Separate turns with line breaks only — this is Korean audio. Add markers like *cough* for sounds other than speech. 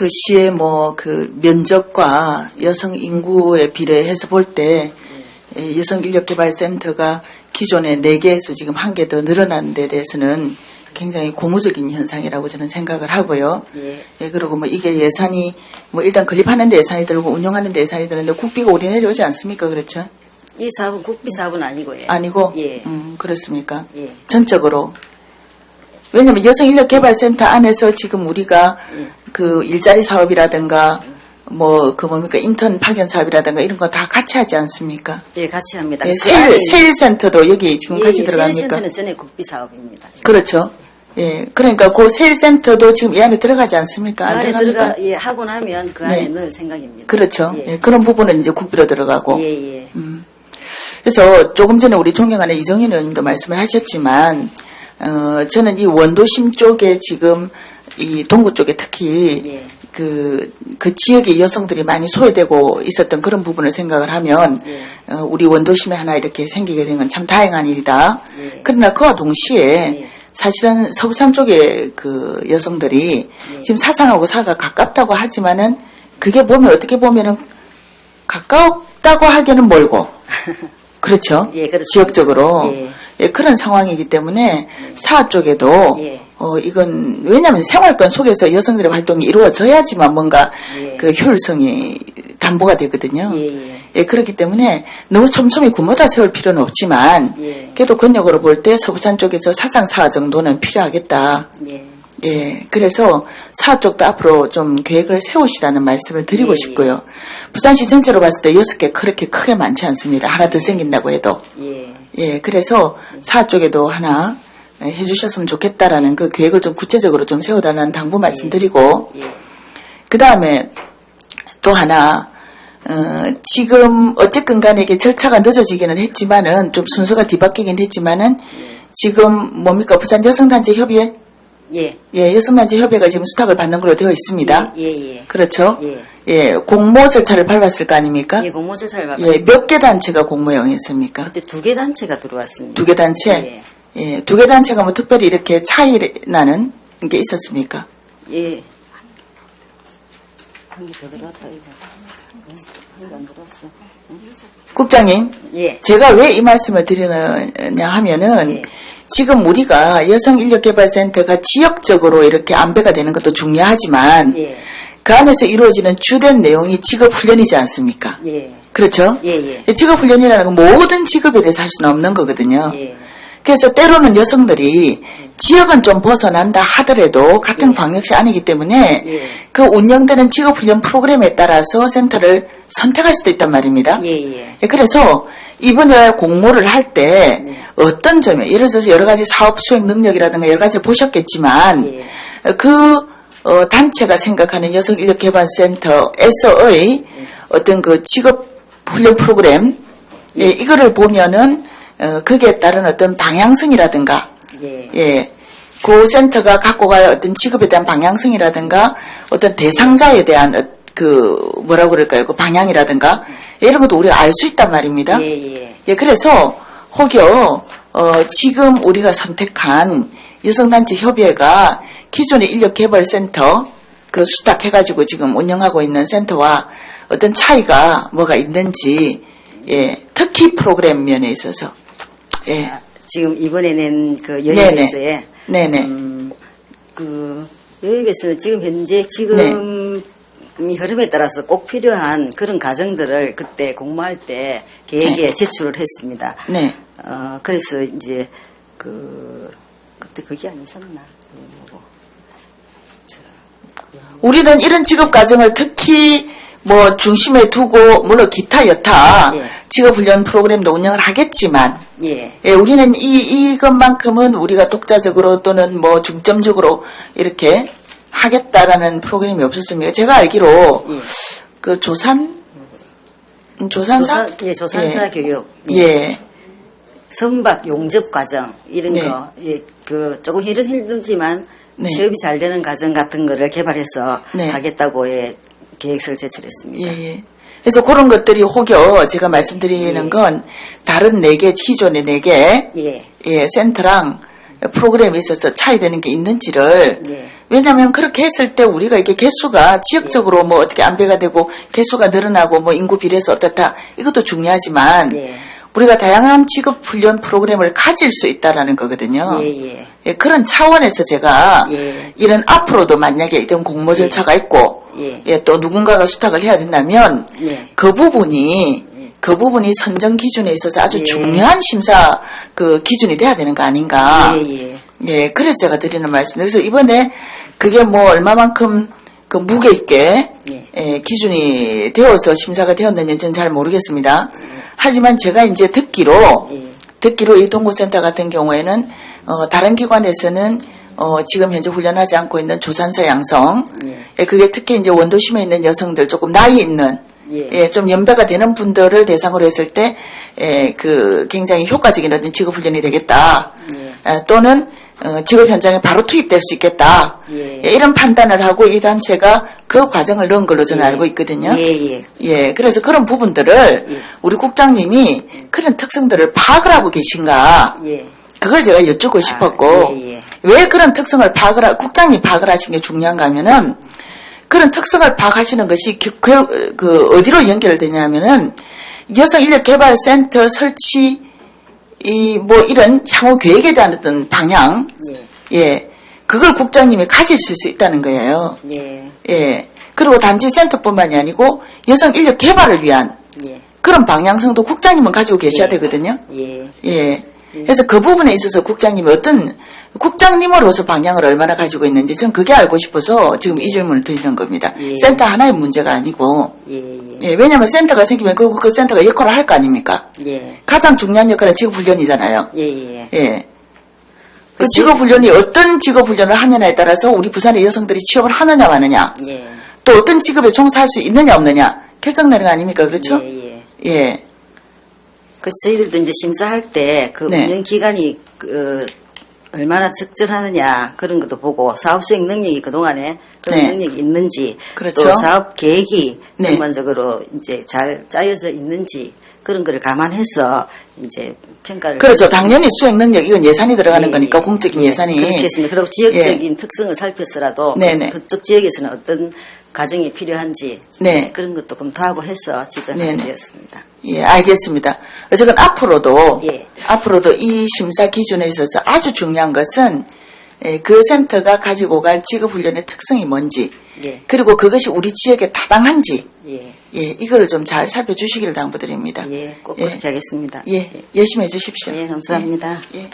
그 시의 뭐 그 면적과 여성 인구에 비례해서 볼 때 여성 인력 개발 센터가 기존에 4개에서 지금 한개더 늘어난 데 대해서는 굉장히 고무적인 현상이라고 저는 생각을 하고요.
예.
예, 그리고 뭐 이게 예산이 뭐 일단 건립하는 데 예산이 들고 운영하는 데 예산이 드는데 국비가 오래 내려오지 않습니까? 그렇죠?
이 사업은 국비 사업은 아니고요.
아니고
예.
음, 그렇습니까?
예.
전적으로 왜냐하면 여성인력개발센터 안에서 지금 우리가
예.
그 일자리 사업이라든가 뭐 그 뭡니까 인턴 파견 사업이라든가 이런 거 다 같이 하지 않습니까?
예, 같이 합니다.
예,
그
세일
안에
세일 센터도 여기 지금
예,
같이
예,
들어갑니까?
세일 센터는 전에 국비 사업입니다.
그렇죠. 예, 그러니까 그 세일 센터도 지금 이 안에 들어가지 않습니까? 그안
안에
들어갑니까?
들어가 예, 하고 나면 그 안에
네.
넣을 생각입니다.
그렇죠.
예.
예, 그런 부분은 이제 국비로 들어가고.
예, 예.
그래서 조금 전에 우리 존경하는 이정현 의원님도 말씀을 하셨지만, 어, 저는 이 원도심 쪽에 지금 이 동구 쪽에 특히
예.
그, 그 지역의 여성들이 많이 소외되고 있었던 그런 부분을 생각을 하면,
예.
어, 우리 원도심에 하나 이렇게 생기게 된 건 참 다행한 일이다.
예.
그러나 그와 동시에
예.
사실은 서부산 쪽의 그 여성들이
예.
지금 사상하고 사가 가깝다고 하지만은 그게 보면 어떻게 보면은 가깝다고 하기에는 멀고 *laughs* 그렇죠.
예.
지역적으로
예.
예, 그런 상황이기 때문에 사 쪽에도
예.
어 이건 왜냐하면 생활권 속에서 여성들의 활동이 이루어져야지만 뭔가
예.
그 효율성이 담보가 되거든요.
예, 예.
예, 그렇기 때문에 너무 촘촘히 구멍다 세울 필요는 없지만
예.
그래도 권역으로 볼 때 서부산 쪽에서 사상사 정도는 필요하겠다.
예.
예, 그래서 사 쪽도 앞으로 좀 계획을 세우시라는 말씀을 드리고
예,
싶고요. 부산시 전체로 봤을 때 여섯 개 그렇게 크게 많지 않습니다. 하나 더 생긴다고 해도.
예.
예, 그래서 사 쪽에도 하나 해주셨으면 좋겠다라는 그 계획을 좀 구체적으로 좀 세워달라는 당부 말씀드리고,
예.
그 다음에 또 하나, 어, 지금 어쨌든 간에 이게 절차가 늦어지기는 했지만은 좀 순서가 뒤바뀌긴 했지만은 지금 뭡니까 부산 여성단체 협의회
예.
예 여성단체 협의회가 지금 수탁을 받는 걸로 되어 있습니다.
예, 예.
그렇죠?
예.
예 공모 절차를 밟았을 거 아닙니까?
예, 공모 절차를
예
밟았습니다.
몇개 단체가 공모에 응했습니까?
그때 두 개 단체가 들어왔습니다.
두 개 단체? 예, 두 개 단체가 뭐 특별히 이렇게 차이 나는 게 있었습니까?
예. 한개더 들어왔다, 이거. 한개안 들어왔어.
국장님,
예.
제가 왜 이 말씀을 드리느냐 하면은
예.
지금 우리가 여성 인력 개발센터가 지역적으로 이렇게 안배가 되는 것도 중요하지만
예.
그 안에서 이루어지는 주된 내용이 직업 훈련이지 않습니까?
예.
그렇죠?
예, 예.
직업 훈련이라는 건 모든 직업에 대해서 할 수는 없는 거거든요.
예.
그래서 때로는 여성들이 지역은 좀 벗어난다 하더라도 같은 광역시 아니기 때문에
예.
그 운영되는 직업훈련 프로그램에 따라서 센터를 선택할 수도 있단 말입니다.
예, 예.
예, 그래서 이번에 공모를 할때
네.
어떤 점에 예를 들어서 여러 가지 사업 수행 능력이라든가 여러 가지 보셨겠지만
예.
어, 그 어, 단체가 생각하는 여성 인력 개발 센터에서의 어떤 그 직업 훈련 프로그램 예, 이거를 보면은 어, 거기에 따른 어떤 방향성이라든가
예.
예. 그 센터가 갖고 갈 어떤 직업에 대한 방향성이라든가 어떤 대상자에 대한 어, 그 뭐라고 그럴까요? 그 방향이라든가 이런 것도 우리가 알 수 있단 말입니다.
예, 예.
예, 그래서 혹여 어, 지금 우리가 선택한 여성단체 협의회가 기존의 인력개발센터 그 수탁해가지고 지금 운영하고 있는 센터와 어떤 차이가 뭐가 있는지 예, 특히 프로그램 면에 있어서 예,
아, 지금 이번에 낸그
네네.
여행에서의
네네
음, 그 여행에서는 지금 현재 지금 이 흐름에 따라서 꼭 필요한 그런 과정들을 그때 공모할 때 계획에 제출을 했습니다.
네.
어, 그래서 이제 그 그때 그게 아니었나? 뭐고.
우리는 이런 직업 과정을 특히 뭐 중심에 두고 물론 기타 여타
예.
직업 훈련 프로그램도 운영을 하겠지만
예.
예, 우리는 이 이것만큼은 우리가 독자적으로 또는 뭐 중점적으로 이렇게 하겠다라는 프로그램이 없었습니다. 제가 알기로
예.
그 조산 음, 조산사
조산, 예, 조산사
예.
교육.
예.
선박 용접 과정 이런
네.
거, 예, 그 조금 힘든 힘들지만
네.
취업이 잘 되는 과정 같은 거를 개발해서
네.
하겠다고 예, 계획서를 제출했습니다.
예, 예. 그래서 그런 것들이 혹여 제가 말씀드리는
예.
건 다른 네 개, 기존의 네 개,
예,
예, 센터랑 프로그램에 있어서 차이되는 게 있는지를
예.
왜냐하면 그렇게 했을 때 우리가 이게 개수가 지역적으로 뭐 어떻게 안배가 되고 개수가 늘어나고 뭐 인구 비례해서 어떻다 이것도 중요하지만
예.
우리가 다양한 직업 훈련 프로그램을 가질 수 있다라는 거거든요.
예, 예.
예, 그런 차원에서 제가
예.
이런 앞으로도 만약에 이런 공모 절차가 있고
예.
예, 또 누군가가 수탁을 해야 된다면
예.
그 부분이 그 부분이 선정 기준에 있어서 아주
예.
중요한 심사 그 기준이 돼야 되는 거 아닌가.
예, 예.
예, 그래서 제가 드리는 말씀. 그래서 이번에 그게 뭐 얼마만큼 그 무게 있게
예.
예, 기준이 되어서 심사가 되었는지는 잘 모르겠습니다. 하지만 제가 이제 듣기로
예.
듣기로 이 동구센터 같은 경우에는 어, 다른 기관에서는 어, 지금 현재 훈련하지 않고 있는 조산사 양성,
예.
예, 그게 특히 이제 원도심에 있는 여성들 조금 나이 있는
예.
예, 좀 연배가 되는 분들을 대상으로 했을 때, 예, 그 굉장히 효과적인 어떤 직업 훈련이 되겠다.
예.
어, 또는 어, 직업 현장에 바로 투입될 수 있겠다.
예.
예, 이런 판단을 하고 이 단체가 그 과정을 넣은 걸로 저는
예.
알고 있거든요.
예, 예.
예, 그래서 그런 부분들을
예.
우리 국장님이 그런 특성들을 파악을 하고 계신가.
예.
그걸 제가 여쭙고 싶었고,
예, 예.
왜 그런 특성을 파악을, 하, 국장님 파악을 하신 게 중요한가 하면은, 그런 특성을 파악하시는 것이 그, 그, 그 어디로 연결되냐면은, 여성 인력 개발 센터 설치, 이, 뭐, 이런 향후 계획에 대한 어떤 방향,
예.
예, 그걸 국장님이 가지실 수 있다는 거예요.
예.
예. 그리고 단지 센터뿐만이 아니고, 여성 인력 개발을 위한
예.
그런 방향성도 국장님은 가지고 계셔야
예.
되거든요.
예.
예. 그래서 그 부분에 있어서 국장님이 어떤 국장님으로서 방향을 얼마나 가지고 있는지 전 그게 알고 싶어서 지금 이 질문을 드리는 겁니다.
예.
센터 하나의 문제가 아니고
예. 예.
예, 왜냐하면 센터가 생기면 그, 그 센터가 역할을 할 거 아닙니까?
예.
가장 중요한 역할은 직업훈련이잖아요.
예. 예.
예. 그
그치.
직업훈련이 어떤 직업훈련을 하느냐에 따라서 우리 부산의 여성들이 취업을 하느냐 마느냐
예.
또 어떤 직업에 종사할 수 있느냐 없느냐 결정되는 거 아닙니까? 그렇죠?
예. 예.
예.
그 저희들도 이제 심사할 때그
네.
운영 기간이 그 얼마나 적절하느냐 그런 것도 보고 사업 수행 능력이 그 동안에 그런
네.
능력이 있는지
그렇죠.
또 사업 계획이
네.
전반적으로 이제 잘 짜여져 있는지 그런 거를 감안해서 이제 평가를
그렇죠. 당연히 수행 능력 이건 예산이 들어가는
예,
거니까
예.
공적인
예,
예산이
그렇겠습니다. 그리고 지역적인 특성을 살펴서라도
네네.
그, 쪽 지역에서는 어떤 과정이 필요한지
네.
그런 것도 검토하고 해서 지정하게. 되었습니다.
예, 알겠습니다. 어쨌든 앞으로도
예.
앞으로도 이 심사 기준에 있어서 아주 중요한 것은 예, 그 센터가 가지고 갈 직업 훈련의 특성이 뭔지
예,
그리고 그것이 우리 지역에 타당한지
예,
예, 이거를 좀 잘 살펴주시기를 당부드립니다.
예, 꼭
예.
그렇게 하겠습니다.
예, 열심히 해주십시오.
예, 감사합니다.
예. 예.